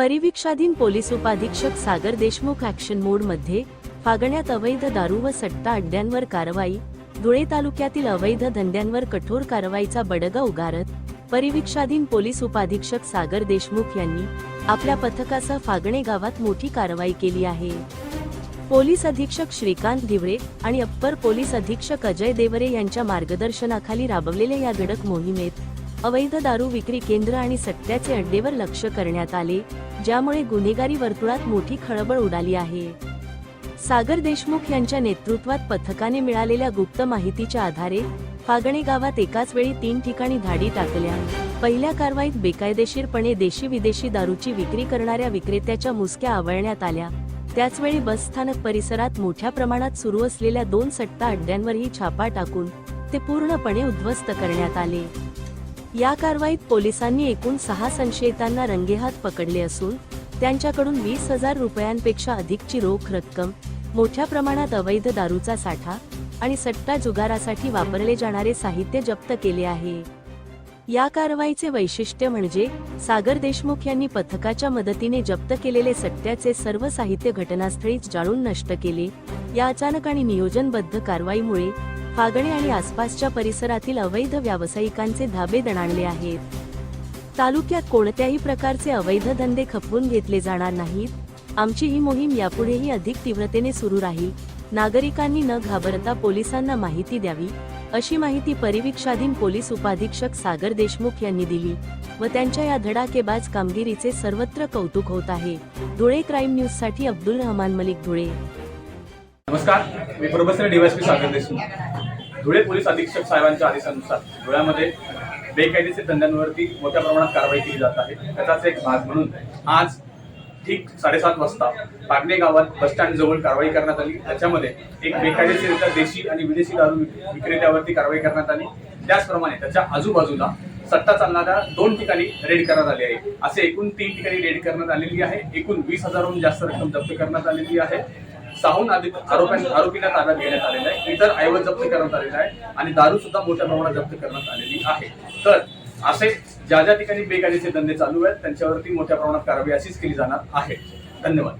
परिवीक्षाधीन police उपाधीक्षक सागर Deshmukh action मोडमध्ये फागण्यात अवैध दारू व सट्टा अड्ड्यांवर कारवाई धुळे तालुक्यातील अवैध धंद्यांवर कठोर कारवाईचा बडगा उगारत परिवीक्षाधीन पोलीस उपाधीक्षक सागर देशमुख यांनी आपल्या पथकासह फागणे गावात मोठी कारवाई केली आहे. पोलीस अधीक्षक श्रीकांत धिवरे आणि अप्पर पोलीस अधीक्षक अजय देवरे यांच्या मार्गदर्शनाखाली राबवलेल्या या धडक मोहिमेत अवैध दारू विक्री केंद्र आणि सट्ट्याचे अड्डेवर लक्ष करण्यात आले ज्यामुळे गुन्हेगारी वर्तुळात मोठी खळबळ उडाली आहे. सागर देशमुख यांच्या नेतृत्वात पथकाने मिळालेल्या गुप्त माहितीच्या आधारे फागणे गावात एकाच वेळी तीन ठिकाणी धाडी टाकल्या. पहिल्या कारवाईत बेकायदेशीरपणे देशी विदेशी दारूची विक्री करणाऱ्या विक्रेत्याच्या मुसक्या आवळण्यात आल्या. त्याचवेळी बसस्थानक परिसरात मोठ्या प्रमाणात सुरू असलेल्या दोन सट्टा अड्ड्यांवरही छापा टाकून ते पूर्णपणे उद्ध्वस्त करण्यात आले. या कारवाईत पोलिसांनी एकूण सहा संशयितांना रंगेहात पकडले असून त्यांच्याकडून वीस हजार रुपयांपेक्षा अधिकची रोख रक्कम मोठ्या प्रमाणात अवैध दारूचा साठा आणि सट्टा जुगारासाठी वापरले जाणारे साहित्य जप्त केले आहे. या कारवाईचे वैशिष्ट्य म्हणजे सागर देशमुख यांनी पथकाच्या मदतीने जप्त केलेले सट्ट्याचे सर्व साहित्य घटनास्थळीच जाळून नष्ट केले. या अचानक आणि नियोजनबद्ध कारवाईमुळे फागणे आणि आसपासच्या परिसरातील अवैध व्यावसायिकांचे धाबे दणाणले आहेत. तालुक्यात कोणत्याही प्रकारचे अवैध धंदे खपवून घेतले जाणार नाहीत. आमची ही मोहीम यापुढेही अधिक तीव्रतेने सुरू राहील. नागरिकांनी न घाबरता पोलिसांना माहिती द्यावी अशी माहिती परिवीक्षाधीन पोलीस उपाधीक्षक सागर देशमुख यांनी दिली व त्यांच्या या धडाकेबाज कामगिरीचे सर्वत्र कौतुक होत आहे. धुळे क्राईम न्यूजसाठी अब्दुल रहमान मलिक धुळे. नमस्कार मी professor DYSP Sagar Deshmukh. Dhule police अधीक्षक साहेबांच्या आदेशानुसार धुळ्यामध्ये बेकायदेशीर धंद्यांवरती मोठ्या प्रमाणात कारवाई केली जात आहे. त्याचाच एक भाग म्हणून आज ठीक साडेसात वाजता पागणे गावात बसस्टँड जवळ कारवाई करण्यात आली. त्याच्यामध्ये एक बेकायदेशीर देशी आणि विदेशी दारू विक्रेत्यावरती कारवाई करण्यात आली. त्याचप्रमाणे त्याच्या आजूबाजूला सट्टा चालणाऱ्या दोन ठिकाणी रेड करण्यात आली आहे. असे एकूण तीन ठिकाणी रेड करण्यात आलेली आहे. एकूण वीस हजारहून जास्त रक्कम जप्त करण्यात आलेली आहे. सहाहून अधिक आरोपींना ताब्यात घेण्यात आलेला आहे. इतर ऐवज जप्त करण्यात आलेला आहे आणि दारू सुद्धा मोठ्या प्रमाणात जप्त करण्यात आलेली आहे. तर असे ज्या ज्या ठिकाणी बेकायदेशीर धंदे चालू आहेत त्यांच्यावरती मोठ्या प्रमाणात कारवाई अशीच केली जाणार आहे. धन्यवाद.